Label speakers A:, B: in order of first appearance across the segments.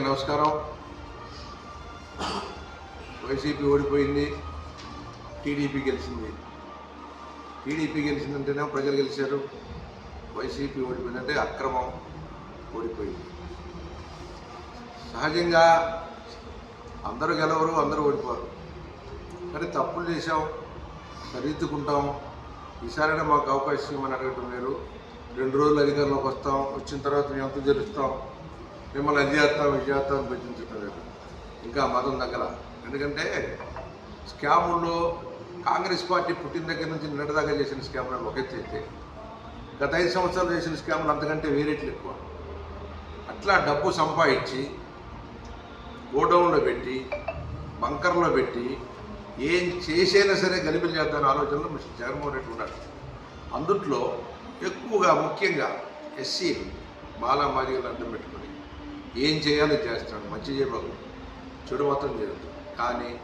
A: అందరికీ నమస్కారం. వైసీపీ ఓడిపోయింది టీడీపీ గెలిచింది. టీడీపీ గెలిచిందంటేనే ప్రజలు గెలిచారు. వైసీపీ ఓడిపోయిందంటే అక్రమం ఓడిపోయింది. సహజంగా అందరూ గెలవరు అందరూ ఓడిపోరు. కానీ తప్పులు చేసాం సరిదిద్దుకుంటాం. ఈసారైనా మాకు అవకాశం ఇవ్వమని అడగటం వేరు రెండు రోజులు అధికారంలోకి వస్తాం వచ్చిన తర్వాత మేము అంతా జరుస్తాం మిమ్మల్ని అది చేస్తాం ఇది చేస్తాం బెదిరించడం లేదు ఇంకా మతం దగ్గర ఎందుకంటే స్కాముల్లో కాంగ్రెస్ పార్టీ పుట్టిన దగ్గర నుంచి నిన్నటిదాకా చేసిన స్కాములు ఒక ఎత్తు అయితే గత ఐదు సంవత్సరాలు చేసిన స్కాములు అంతకంటే వేరేట్లు ఎక్కువ. అట్లా డబ్బు సంపాదించి గోడౌన్లో పెట్టి బంకర్లో పెట్టి ఏం చేసైనా సరే గలిపిలు చేద్దాం ఆలోచనలో మిస్టర్ జగన్మోహన్ రెడ్డి ఉన్నారు అందుట్లో ఎక్కువగా ముఖ్యంగా ఎస్సీ మాలా మాదిగలు అడ్డం పెట్టుకున్నారు. ఏం చేయాలో చేస్తాడు. మంచి చేయబాబు చెడు మొత్తం చేయొద్దు. కానీ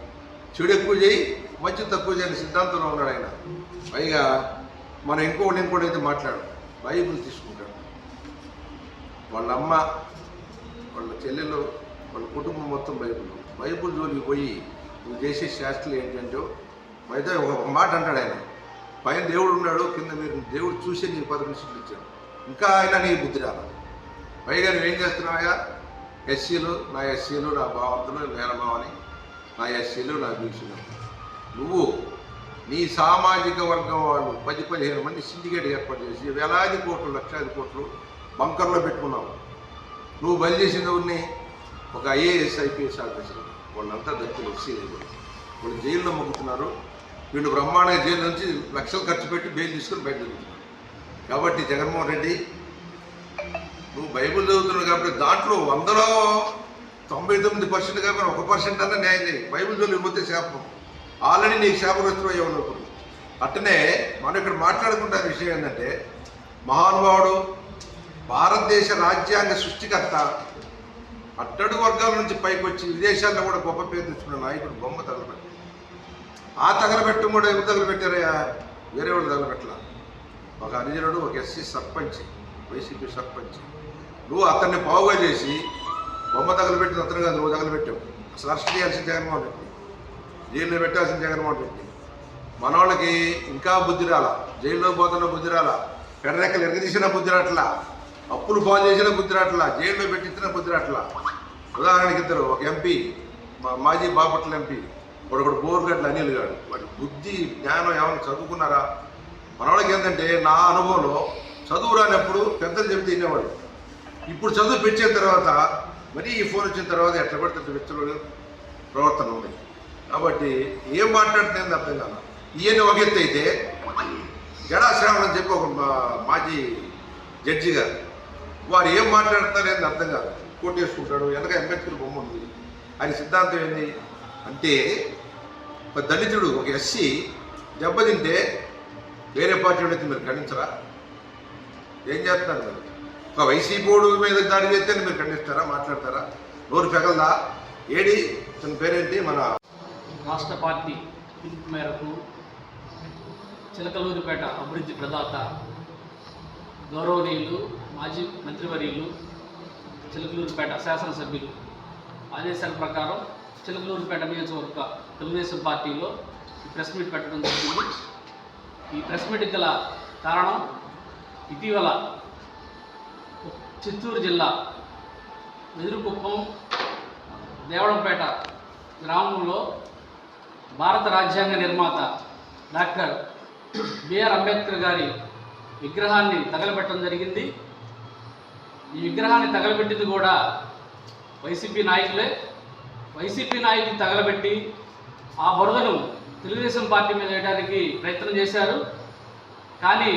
A: చెడు ఎక్కువ చేయి మంచి తక్కువ చేయని సిద్ధాంతంలో ఉన్నాడు ఆయన. పైగా మనం ఇంకోటి ఇంకోటి అయితే మాట్లాడు బైబుల్ తీసుకుంటాడు. వాళ్ళ అమ్మ వాళ్ళ చెల్లెలు వాళ్ళ కుటుంబం మొత్తం బైబుల్. బైబుల్ జోలికి పోయి నువ్వు చేసే శాస్త్రులు ఏంటంటే అయితే ఒక ఒక మాట అంటాడు ఆయన. పైన దేవుడు ఉన్నాడు కింద మీరు దేవుడు చూసే నీకు పదవి ఇచ్చాడు ఇంకా ఆయన నీ బుద్ధి రావాలి. పైగా నువ్వేం చేస్తున్నావా ఎస్సీలు నా ఎస్సీలు నా భావంతులు మేనమావని నా ఎస్సీలు నా బీసీలు. నువ్వు నీ సామాజిక వర్గం వాళ్ళు పది పదిహేను మంది సిండికేట్ ఏర్పాటు చేసి వేలాది కోట్లు లక్షాది కోట్లు బంకర్లో పెట్టుకున్నావు. నువ్వు బలి చేసిన ఉన్ని ఒక ఐఏఎస్ ఐపీఎస్ ఆఫీసర్. వాళ్ళంతా దక్కులు ఎస్సీలు వాళ్ళు జైల్లో మొక్కుతున్నారు. వీళ్ళు బ్రహ్మాండ జైలు నుంచి లక్షలు ఖర్చు పెట్టి బెయిల్ తీసుకుని బయట కాబట్టి జగన్మోహన్ రెడ్డి నువ్వు బైబిల్ చదువుతున్నావు కాబట్టి దాంట్లో వందలో తొంభై తొమ్మిది పర్సెంట్ కాబట్టి ఒక పర్సెంట్ అన్న న్యాయం చేయి బైబిల్ చదువు శాపం. ఆల్రెడీ నీకు శాపగ్రస్తులు అయ్యేవాళ్ళు ఇప్పుడు. అట్టనే మనం ఇక్కడ మాట్లాడుకుంటున్న విషయం ఏంటంటే మహానుభావుడు భారతదేశ రాజ్యాంగ సృష్టికర్త అట్టడుగు వర్గాల నుంచి పైకి వచ్చి విదేశాల్లో కూడా గొప్ప పేరు తెచ్చుకున్న నాయకుడు బొమ్మ తగలబెట్టి. ఆ తగలబెట్టు కూడా ఎవరు తగలబెట్టారయ్యా? వేరే వాళ్ళు తగలబెట్టాల. ఒక హరిజనుడు ఒక ఎస్సీ సర్పంచ్ వైసీపీ సర్పంచ్. నువ్వు అతన్ని పావుగా చేసి బొమ్మ తగలబెట్టిన అతను కాదు నువ్వు తగలబెట్టావు. అసలు అరెస్ట్ చేయాల్సిన జగన్మోహన్ రెడ్డి. జైల్లో పెట్టాల్సిన జగన్మోహన్ రెడ్డి. మనవాళ్ళకి ఇంకా బుద్ధి రాల. జైల్లో పోతున్న బుద్ధి రాల. పెడరెక్కలు ఎరగదీసిన బుద్ధి రాట్లా. అప్పులు పాలు చేసిన బుద్ధి రాట్లా. జైల్లో పెట్టించిన బుద్ధి రాట్లా. ఉదాహరణకి ఇద్దరు ఒక ఎంపీ మా మాజీ బాపట్ల ఎంపీ ఒకడు బోర్గడ్ల అనిల్ గాడు. వాటి బుద్ధి జ్ఞానం ఏమైనా చదువుకున్నారా? మనవాళ్ళకి ఏంటంటే నా అనుభవంలో చదువు రానప్పుడు పెద్దలు చెప్తే వినేవాడు ఇప్పుడు చదువు పెంచిన తర్వాత మరీ ఈ ఫోన్ వచ్చిన తర్వాత ఎట్లా పడితే వ్యక్తులు ప్రవర్తన ఉంది. కాబట్టి ఏం మాట్లాడుతుంది అర్థం కాదు. ఈయన ఒక ఎత్తు అయితే జడాశ్రావణ్ అని చెప్పి ఒక మా- మాజీ జడ్జి గారు వారు ఏం మాట్లాడతారు ఏంది అర్థం కాదు. కొట్టేసుకుంటాడు వెనక అంబేద్కర్ బొమ్మ ఉంది. ఆయన సిద్ధాంతం ఏంది అంటే ఒక దళితుడు ఒక ఎస్సీ దెబ్బతింటే వేరే పార్టీ వాడితే మీరు ఖండించరా? ఏం చేస్తున్నారు మీరు? ఒక వైసీపీ బోర్డు మీద దాడి చేస్తే మీరు ఖండిస్తారా? మాట్లాడతారా? నోరు పెగలదా? ఏడి? తన పేరేంటి? మన
B: రాష్ట్ర పార్టీ పిలుపు మేరకు చిలకలూరిపేట అభివృద్ధి ప్రదాత గౌరవనీయులు మాజీ మంత్రివర్యులు చిలకలూరిపేట శాసనసభ్యులు ఆదేశాల ప్రకారం చిలకలూరిపేట నియోజకవర్గ తెలుగుదేశం పార్టీలో ఈ ప్రెస్ మీట్ పెట్టడం జరిగింది. ఈ ప్రెస్ మీట్ గల కారణం ఇటీవల చిత్తూరు జిల్లా వెదురుకుప్పం దేవడంపేట గ్రామంలో భారత రాజ్యాంగ నిర్మాత డాక్టర్ బిఆర్ అంబేద్కర్ గారి విగ్రహాన్ని తగలబెట్టడం జరిగింది. ఈ విగ్రహాన్ని తగలబెట్టింది కూడా వైసీపీ నాయకులే. వైసీపీ నాయకులు తగలబెట్టి ఆ బురదను తెలుగుదేశం పార్టీ మీద వేయడానికి ప్రయత్నం చేశారు. కానీ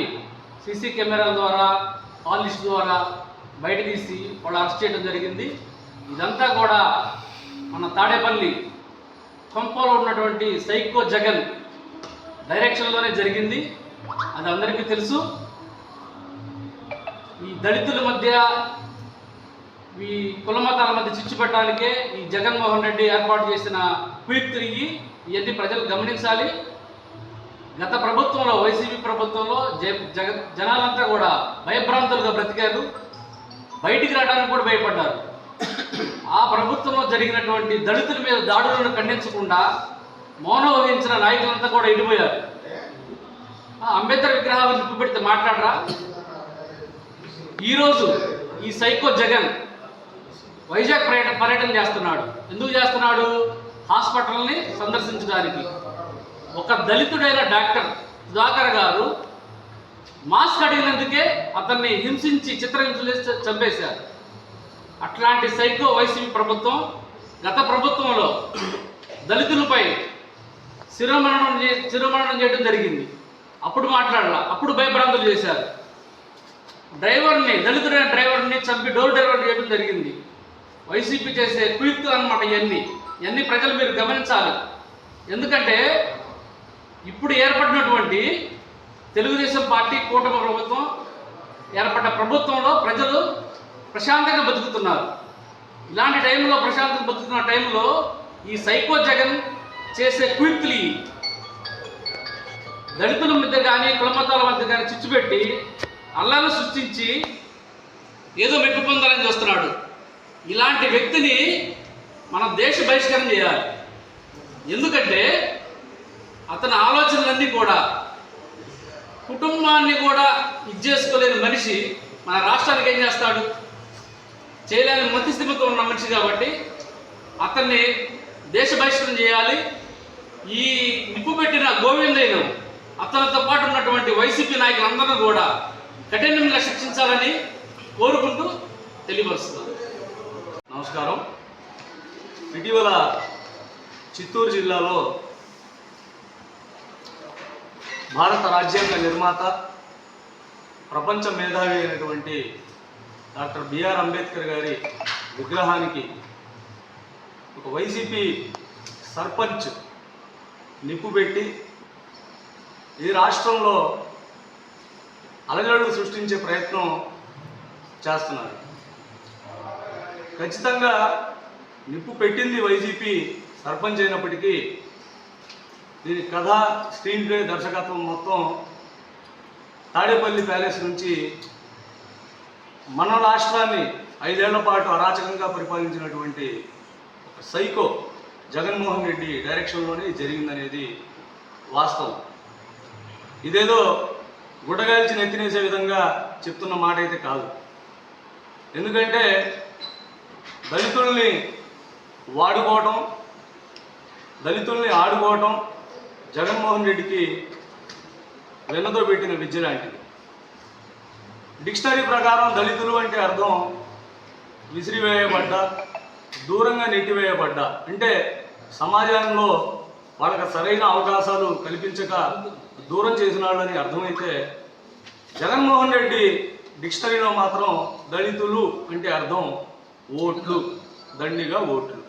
B: సీసీ కెమెరాల ద్వారా కాల్ ద్వారా బయట తీసి వాళ్ళు అరెస్ట్ చేయడం జరిగింది. ఇదంతా కూడా మన తాడేపల్లి కొంపలో ఉన్నటువంటి సైకో జగన్ డైరెక్షన్లోనే జరిగింది. అది అందరికీ తెలుసు. ఈ దళితుల మధ్య ఈ కుల మతాల మధ్య చిచ్చు పెట్టడానికే ఈ జగన్మోహన్ రెడ్డి ఏర్పాటు చేసిన క్విక్ తిరిగి ఇవన్నీ ప్రజలు గమనించాలి. గత ప్రభుత్వంలో వైసీపీ ప్రభుత్వంలో జగ జనాలంతా కూడా భయభ్రాంతులుగా బ్రతికారు. బయటికి రావడానికి కూడా భయపడ్డారు. ఆ ప్రభుత్వంలో జరిగినటువంటి దళితుల మీద దాడులను ఖండించకుండా మౌనం వహించిన నాయకులంతా కూడా ఇడిపోయారు ఆ, అంబేద్కర్ విగ్రహాలు నిప్పు పెడితే మాట్లాడరా? ఈరోజు ఈ సైకో జగన్ వైజాగ్ పర్యటన పర్యటన చేస్తున్నాడు. ఎందుకు చేస్తున్నాడు? హాస్పిటల్ని సందర్శించడానికి. ఒక దళితుడైన డాక్టర్ సుధాకర్ గారు మాస్క్ అడిగినందుకే అతన్ని హింసించి చిత్రహింసలు చంపేశారు. అట్లాంటి సైకో వైసీపీ ప్రభుత్వం గత ప్రభుత్వంలో దళితులపై శిరోమరణం చే శిరోమరణం చేయడం జరిగింది. అప్పుడు మాట్లాడాల అప్పుడు భయభ్రాంతులు చేశారు. డ్రైవర్ని దళితుడైన డ్రైవర్ని చంపి డోర్ డెలివరీ చేయడం జరిగింది. వైసీపీ చేసే క్విక్ అనమాట ఇవన్నీ ఇవన్నీ ప్రజలు మీరు గమనించాలి. ఎందుకంటే ఇప్పుడు ఏర్పడినటువంటి తెలుగుదేశం పార్టీ కూటమి ప్రభుత్వం ఏర్పడ్డ ప్రభుత్వంలో ప్రజలు ప్రశాంతంగా బతుకుతున్నారు. ఇలాంటి టైంలో ప్రశాంతంగా బతుకుతున్న టైంలో ఈ సైకో జగన్ చేసే కుయుక్తులు దళితుల మధ్య కానీ కులమతాల మధ్య కానీ చిచ్చు పెట్టి అల్లాను సృష్టించి ఏదో మెప్పు పొందాలని చూస్తున్నాడు. ఇలాంటి వ్యక్తిని మనం దేశ బహిష్కరణ చేయాలి. ఎందుకంటే అతని ఆలోచనలన్నీ కూడా కుటుంబాన్ని కూడా ఇచ్చేసుకోలేని మనిషి మన రాష్ట్రానికి ఏం చేస్తాడు? చేయలేని మతిస్థితితో ఉన్న మనిషి కాబట్టి అతన్ని దేశ బహిష్కరణ చేయాలి. ఈ నిప్పు పెట్టిన గోవిందైన అతనితో పాటు ఉన్నటువంటి వైసీపీ నాయకులందరూ కూడా కఠినంగా శిక్షించాలని కోరుకుంటూ తెలియపరుస్తున్నాను.
C: నమస్కారం. ఇటీవల చిత్తూరు జిల్లాలో భారత రాజ్యాంగ నిర్మాత ప్రపంచ మేధావి అయినటువంటి డాక్టర్ బిఆర్ అంబేద్కర్ గారి విగ్రహానికి ఒక వైసీపీ సర్పంచ్ నిప్పు పెట్టి ఈ రాష్ట్రంలో అలజడులు సృష్టించే ప్రయత్నం చేస్తున్నారు. ఖచ్చితంగా నిప్పు పెట్టింది వైసీపీ సర్పంచ్ అయినప్పటికీ దీని కథ స్క్రీన్ ప్లే దర్శకత్వం మొత్తం తాడేపల్లి ప్యాలెస్ నుంచి మన రాష్ట్రాన్ని ఐదేళ్ళ పాటు అరాచకంగా పరిపాలించినటువంటి ఒక సైకో జగన్మోహన్ రెడ్డి డైరెక్షన్లోనే జరిగిందనేది వాస్తవం. ఇదేదో గుడ్డగాల్చి నెత్తినేసే విధంగా చెప్తున్న మాట అయితే కాదు. ఎందుకంటే దళితుల్ని వాడుకోవటం దళితుల్ని ఆడుకోవటం జగన్మోహన్ రెడ్డికి వెన్నతో పెట్టిన విద్య లాంటిది. డిక్షనరీ ప్రకారం దళితులు అంటే అర్థం విసిరివేయబడ్డ దూరంగా నెట్టివేయబడ్డ. అంటే సమాజంలో వాళ్ళకి సరైన అవకాశాలు కల్పించక దూరం చేసిన వాళ్ళని అర్థమైతే జగన్మోహన్ రెడ్డి డిక్షనరీలో మాత్రం దళితులు అంటే అర్థం ఓట్లు దండిగా ఓట్లు.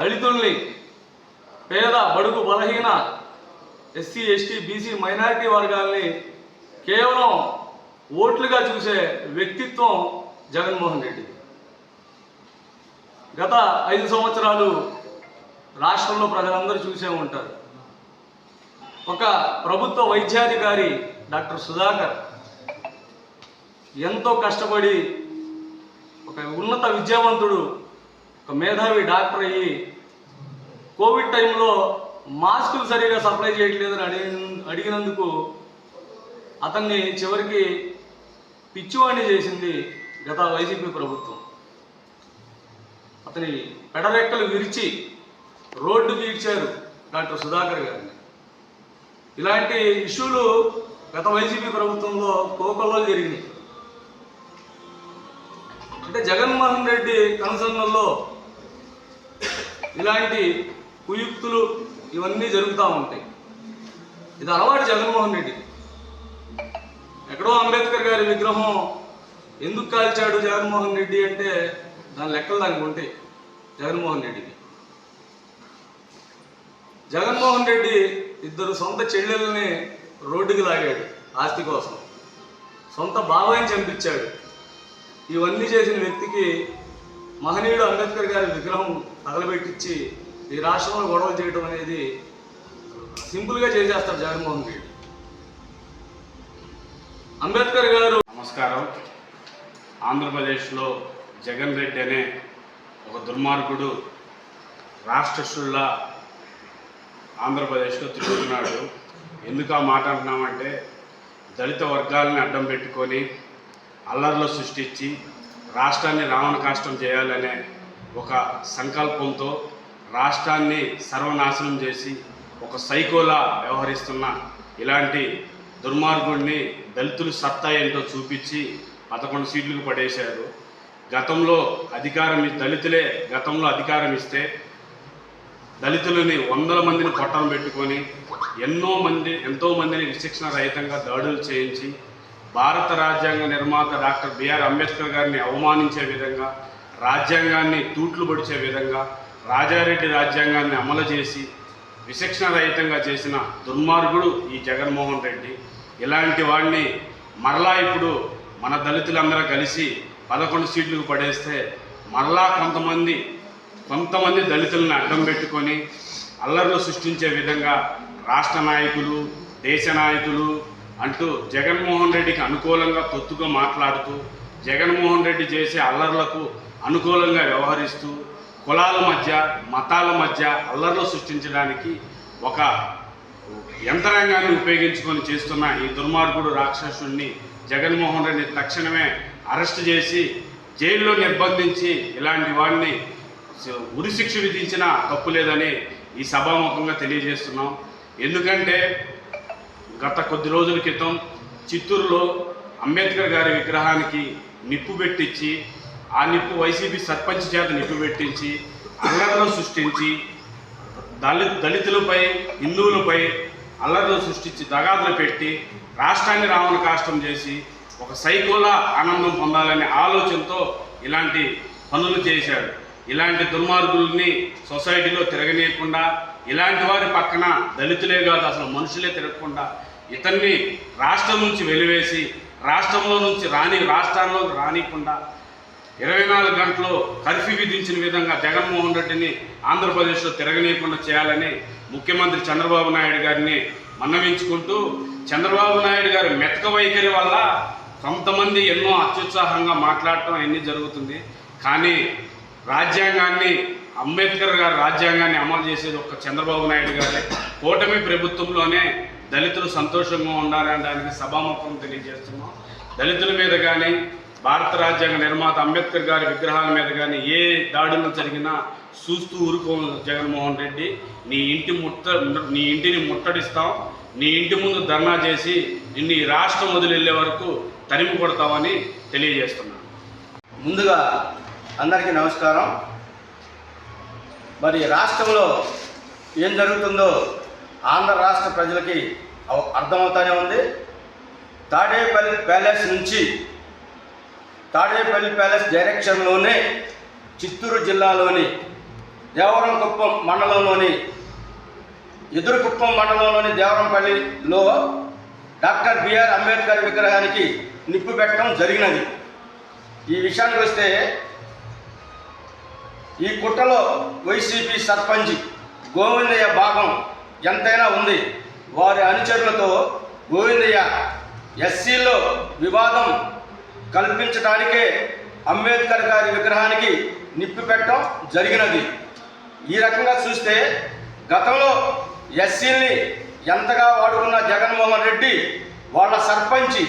C: దళితుల్ని పేద బడుగు బలహీన ఎస్సీ ఎస్టీ బీసీ మైనారిటీ వర్గాల్ని కేవలం ఓట్లుగా చూసే వ్యక్తిత్వం జగన్మోహన్ రెడ్డి. గత ఐదు సంవత్సరాలు రాష్ట్రంలో ప్రజలందరూ చూసే ఉంటారు. ఒక ప్రభుత్వ వైద్యాధికారి డాక్టర్ సుధాకర్ ఎంతో కష్టపడి ఒక ఉన్నత విద్యావంతుడు ఒక మేధావి డాక్టర్ అయ్యి కోవిడ్ టైంలో మాస్కులు సరిగా సప్లై చేయట్లేదని అడిగి అడిగినందుకు అతన్ని చివరికి పిచ్చివాణి చేసింది గత వైసీపీ ప్రభుత్వం. అతని పెడరెక్కలు విరిచి రోడ్డు తీర్చారు డాక్టర్ సుధాకర్ గారిని. ఇలాంటి ఇష్యూలు గత వైసీపీ ప్రభుత్వంలో కోకల్లో జరిగినాయి. అంటే జగన్మోహన్ రెడ్డి కనుసన్నల్లో ఇలాంటి కుయుక్తులు ఇవన్నీ జరుగుతూ ఉంటాయి. ఇది అలవాటు జగన్మోహన్ రెడ్డి. ఎక్కడో అంబేద్కర్ గారి విగ్రహం ఎందుకు కాల్చాడు జగన్మోహన్ రెడ్డి అంటే దాని లెక్కలు దానికి ఉంటాయి జగన్మోహన్ రెడ్డికి. జగన్మోహన్ రెడ్డి ఇద్దరు సొంత చెల్లెల్ని రోడ్డుకి లాగాడు ఆస్తి కోసం. సొంత బాబాయిని చంపించాడు. ఇవన్నీ చేసిన వ్యక్తికి మహనీయుడు అంబేద్కర్ గారి విగ్రహం తగలబెట్టించి ఈ రాష్ట్రంలో గొడవలు చేయడం అనేది సింపుల్గా చేసేస్తారు జగన్మోహన్ రెడ్డి. అంబేద్కర్ గారు
D: నమస్కారం. ఆంధ్రప్రదేశ్లో జగన్ రెడ్డి అనే ఒక దుర్మార్గుడు రాష్ట్రస్తుల్లా ఆంధ్రప్రదేశ్లో తిరుగుతున్నాడు. ఎందుకు ఆ మాట అంటున్నామంటే దళిత వర్గాలని అడ్డం పెట్టుకొని అల్లర్లు సృష్టించి రాష్ట్రాన్ని రావణ కాష్టం చేయాలనే ఒక సంకల్పంతో రాష్ట్రాన్ని సర్వనాశనం చేసి ఒక సైకోలా వ్యవహరిస్తున్న ఇలాంటి దుర్మార్గుడిని దళితులు సత్తా ఏంటో చూపించి పదకొండు సీట్లకు పడేశారు. గతంలో అధికారం దళితులే గతంలో అధికారం ఇస్తే దళితులని వందల మందిని పట్టం పెట్టుకొని ఎన్నో మంది ఎంతో మందిని విశిక్షణ రహితంగా దాడులు చేయించి భారత రాజ్యాంగ నిర్మాత డాక్టర్ బిఆర్ అంబేద్కర్ గారిని అవమానించే విధంగా రాజ్యాంగాన్ని తూట్లు పొడిచే విధంగా రాజారెడ్డి రాజ్యాంగాన్ని అమలు చేసి విశిక్షణ రహితంగా చేసిన దుర్మార్గుడు ఈ జగన్మోహన్ రెడ్డి. ఇలాంటి వాడిని మరలా ఇప్పుడు మన దళితులందరూ కలిసి పదకొండు సీట్లకు పడేస్తే మరలా కొంతమంది కొంతమంది దళితులను అడ్డం పెట్టుకొని అల్లర్లు సృష్టించే విధంగా రాష్ట్ర నాయకులు దేశ నాయకులు అంటూ జగన్మోహన్ రెడ్డికి అనుకూలంగా తొత్తుగా మాట్లాడుతూ జగన్మోహన్ రెడ్డి చేసే అల్లర్లకు అనుకూలంగా వ్యవహరిస్తూ కులాల మధ్య మతాల మధ్య అల్లర్లు సృష్టించడానికి ఒక యంత్రాంగాన్ని ఉపయోగించుకొని చేస్తున్న ఈ దుర్మార్గుడు రాక్షసుడిని జగన్మోహన్ రెడ్డి తక్షణమే అరెస్ట్ చేసి జైల్లో నిర్బంధించి ఇలాంటి వాడిని ఉరిశిక్ష విధించినా తప్పు లేదని ఈ సభాముఖంగా తెలియజేస్తున్నాం. ఎందుకంటే గత కొద్ది రోజుల క్రితం చిత్తూరులో అంబేద్కర్ గారి విగ్రహానికి నిప్పు పెట్టించి ఆ నిప్పు వైసీపీ సర్పంచ్ చేత నిప్పు పెట్టించి అల్లర్లను సృష్టించి దళిత దళితులపై హిందువులపై అల్లర్లు సృష్టించి దగాదులు పెట్టి రాష్ట్రాన్ని రావణ కాష్టం చేసి ఒక సైకోలా ఆనందం పొందాలనే ఆలోచనతో ఇలాంటి పనులు చేశాడు. ఇలాంటి దుర్మార్గుల్ని సొసైటీలో తిరగనీయకుండా ఇలాంటి వారి పక్కన దళితులే కాదు అసలు మనుషులే తిరగకుండా ఇతన్ని రాష్ట్రం నుంచి వెలివేసి రాష్ట్రంలో నుంచి రాని రాష్ట్రాల్లోకి రానికుండా ఇరవై నాలుగు గంటలు కర్ఫ్యూ విధించిన విధంగా జగన్మోహన్ రెడ్డిని ఆంధ్రప్రదేశ్లో తిరగనీయకుండా చేయాలని ముఖ్యమంత్రి చంద్రబాబు నాయుడు గారిని మన్నవించుకుంటూ చంద్రబాబు నాయుడు గారి మెతక వైఖరి వల్ల కొంతమంది ఎన్నో అత్యుత్సాహంగా మాట్లాడటం అన్నీ జరుగుతుంది. కానీ రాజ్యాంగాన్ని అంబేద్కర్ గారి రాజ్యాంగాన్ని అమలు చేసేది ఒక్క చంద్రబాబు నాయుడు గారే. కూటమి ప్రభుత్వంలోనే దళితులు సంతోషంగా ఉండాలనడానికి సభాముఖం తెలియజేస్తున్నాం. దళితుల మీద కానీ భారత రాజ్యాంగ నిర్మాత అంబేద్కర్ గారి విగ్రహాల మీద కానీ ఏ దాడులు జరిగినా చూస్తూ ఊరుకో జగన్మోహన్ రెడ్డి నీ ఇంటి ముట్ట నీ ఇంటిని ముట్టడిస్తాం నీ ఇంటి ముందు ధర్నా చేసి నిన్ను ఈ రాష్ట్రం వదిలి వరకు తరిమి కొడతామని తెలియజేస్తున్నాను.
E: ముందుగా అందరికీ నమస్కారం. మరి రాష్ట్రంలో ఏం జరుగుతుందో ఆంధ్ర రాష్ట్ర ప్రజలకి అర్థమవుతానే ఉంది. తాడేపల్లి ప్యాలెస్ నుంచి తాడేపల్లి ప్యాలెస్ డైరెక్షన్లోనే చిత్తూరు జిల్లాలోని దేవరంకుప్పం మండలంలోని ఎదురుకుప్పం మండలంలోని దేవరంపల్లిలో డాక్టర్ బిఆర్ అంబేద్కర్ విగ్రహానికి నిప్పు పెట్టడం జరిగినది. ఈ విషయానికి వస్తే ఈ కుట్రలో వైసీపీ సర్పంచ్ గోవిందయ్య భాగం ఎంతైనా ఉంది. వారి అనుచరులతో గోవిందయ్య ఎస్సీలో వివాదం కల్పించడానికే అంబేద్కర్ గారి విగ్రహానికి నిప్పు పెట్టడం జరిగినది. ఈ రకంగా చూస్తే గతంలో ఎస్సీల్ని ఎంతగా వాడుకున్న జగన్మోహన్ రెడ్డి వాళ్ళ సర్పంచి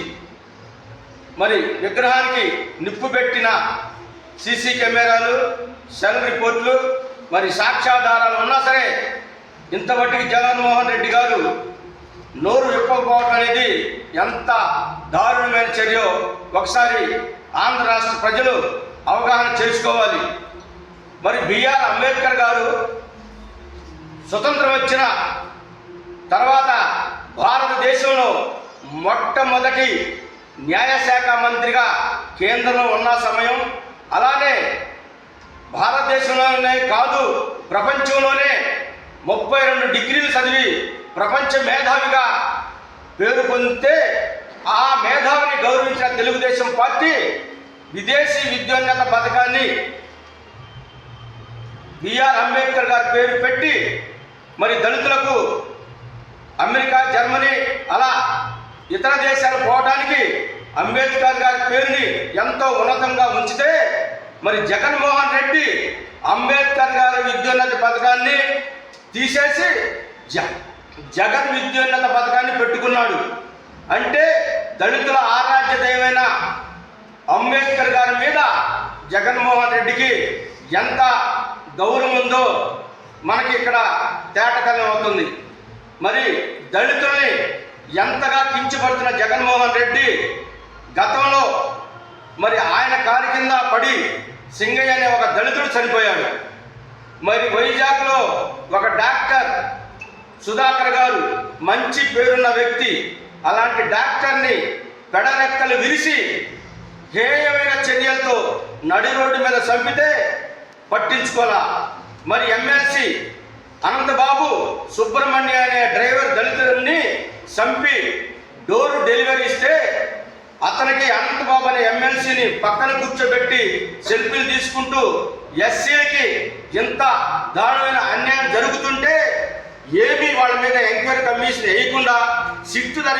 E: మరి విగ్రహానికి నిప్పు పెట్టిన సీసీ కెమెరాలు సెల్ రిపోర్ట్లు మరి సాక్ష్యాధారాలు ఉన్నా సరే ఇంతవరకు జగన్మోహన్ రెడ్డి గారు నోరు విప్పకపోవటం అనేది ఎంత దారుణమైన చర్యో ఒకసారి ఆంధ్ర రాష్ట్ర ప్రజలు అవగాహన చేసుకోవాలి. మరి బిఆర్ అంబేద్కర్ గారు స్వతంత్రం వచ్చిన తర్వాత భారతదేశంలో మొట్టమొదటి న్యాయశాఖ మంత్రిగా కేంద్రంలో ఉన్న సమయం అలానే భారతదేశంలోనే కాదు ప్రపంచంలోనే ముప్పై రెండు డిగ్రీలు చదివి ప్రపంచ మేధావిగా పేరు పొందితే ఆ మేధావిని గౌరవించిన తెలుగుదేశం పార్టీ విదేశీ విద్యోన్నత పథకాన్ని బిఆర్ అంబేద్కర్ గారి పేరు పెట్టి మరి దళితులకు అమెరికా జర్మనీ అలా ఇతర దేశాలు పోవడానికి అంబేద్కర్ గారి పేరుని ఎంతో ఉన్నతంగా ఉంచితే మరి జగన్మోహన్ రెడ్డి అంబేద్కర్ గారి విద్యోన్నతి పథకాన్ని తీసేసి జ జగన్ విద్యోన్నత పథకాన్ని పెట్టుకున్నాడు. అంటే దళితుల ఆరాధ్య దైవైన అంబేద్కర్ గారి మీద జగన్మోహన్ రెడ్డికి ఎంత గౌరవం ఉందో మనకి ఇక్కడ తేటకలం అవుతుంది. మరి దళితుల్ని ఎంతగా కించబడుతున్న జగన్మోహన్ రెడ్డి గతంలో మరి ఆయన కారు కింద పడి సింగయ్య అనే ఒక దళితుడు చనిపోయాడు. మరి వైజాగ్లో ఒక డాక్టర్ సుధాకర్ గారు మంచి పేరున్న వ్యక్తి. అలాంటి డాక్టర్ని పెడరెక్కలు విరిసి హేయమైన చర్యలతో నడి రోడ్డు మీద చంపితే పట్టించుకోలా. మరి ఎమ్మెల్సీ అనంతబాబు సుబ్రహ్మణ్య అనే డ్రైవర్ దళితుడిని చంపి డోర్ డెలివరీ ఇస్తే అతనికి అనంతబాబు అనే ఎమ్మెల్సీని పక్కన కూర్చోబెట్టి సెల్ఫీలు తీసుకుంటూ ఎస్సీలకి ఇంత దారుణమైన అన్యాయం జరుగుతుంటే ఏమీ వాళ్ళ మీద ఎంక్వైరీ కమిషన్ వేయకుండా సిట్టు ధర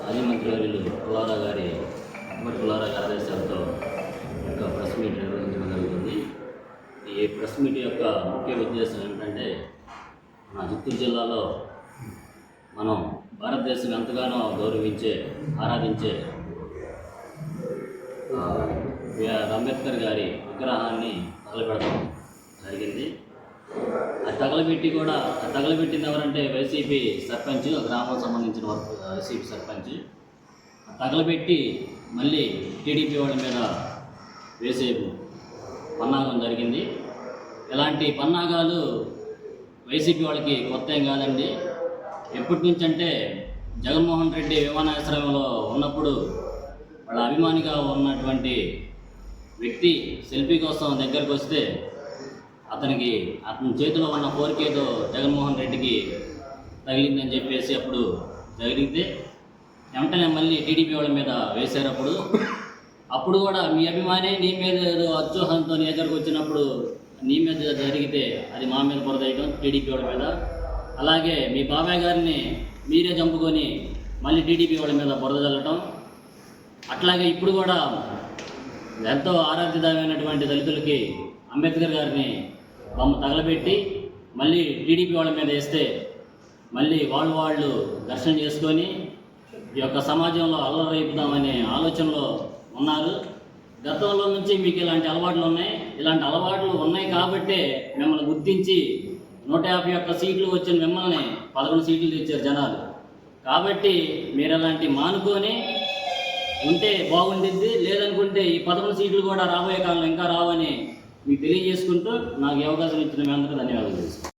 F: మాజీ మంత్రివర్యులు పుల్లారా గారి అహ్మద్ పుల్లారా గారి ఆదేశాలతో యొక్క ప్రెస్ మీట్ నిర్వహించడం జరుగుతుంది. ఈ ప్రెస్ మీట్ యొక్క ముఖ్య ఉద్దేశం ఏంటంటే మన చిత్తూరు జిల్లాలో మనం భారతదేశం ఎంతగానో గౌరవించే ఆరాధించే ఆ, అంబేద్కర్ గారి విగ్రహాన్ని తగలబెడతాం జరిగింది. అది తగలబెట్టి కూడా అది తగలబెట్టింది ఎవరంటే వైసీపీ సర్పంచ్ గ్రామం సంబంధించిన వర్క్ వైసీపీ సర్పంచ్. ఆ తగలబెట్టి మళ్ళీ టీడీపీ వాళ్ళ మీద వేసే పన్నాగం జరిగింది. ఇలాంటి పన్నాగాలు వైసీపీ వాళ్ళకి కొత్త ఏం కాదండి. ఎప్పటి నుంచి అంటే జగన్మోహన్ రెడ్డి విమానాశ్రయంలో ఉన్నప్పుడు వాళ్ళ అభిమానిగా ఉన్నటువంటి వ్యక్తి సెల్ఫీ కోసం దగ్గరకు వస్తే అతనికి అతని చేతిలో ఉన్న కోరికేదో జగన్మోహన్ రెడ్డికి తగిలిందని చెప్పేసి అప్పుడు తగిలితే వెంటనే మళ్ళీ టీడీపీ వాళ్ళ మీద వేశారు అప్పుడు. అప్పుడు కూడా మీ అభిమాని నీ మీద ఏదో అత్యూహంతో నీ దగ్గరకు వచ్చినప్పుడు నీ మీద జరిగితే అది మా మీద బురదేయడం టీడీపీ వాళ్ళ మీద. అలాగే మీ బాబాయ్ గారిని మీరే చంపుకొని మళ్ళీ టీడీపీ వాళ్ళ మీద బురద చల్లటం అట్లాగే ఇప్పుడు కూడా ఎంతో ఆరాధ్యదమైనటువంటి దళితులకి అంబేద్కర్ గారిని బొమ్మ తగలబెట్టి మళ్ళీ టీడీపీ వాళ్ళ మీద వేస్తే మళ్ళీ వాళ్ళు వాళ్ళు దర్శనం చేసుకొని ఈ యొక్క సమాజంలో అల్లరైపుదామనే ఆలోచనలో ఉన్నారు. గతంలో నుంచి మీకు ఇలాంటి అలవాట్లు ఉన్నాయి. ఇలాంటి అలవాట్లు ఉన్నాయి కాబట్టే మిమ్మల్ని గుర్తించి నూట యాభై ఒక్క సీట్లు వచ్చిన మిమ్మల్ని పదకొండు సీట్లు తెచ్చారు జనాలు. కాబట్టి మీరు అలాంటి మానుకొని ఉంటే బాగుండిద్ది. లేదనుకుంటే ఈ పదకొండు సీట్లు కూడా రాబోయే కాలంలో ఇంకా రావని మీకు తెలియజేసుకుంటూ నాకు అవకాశం ఇచ్చిన మీ అందరికీ ధన్యవాదాలు.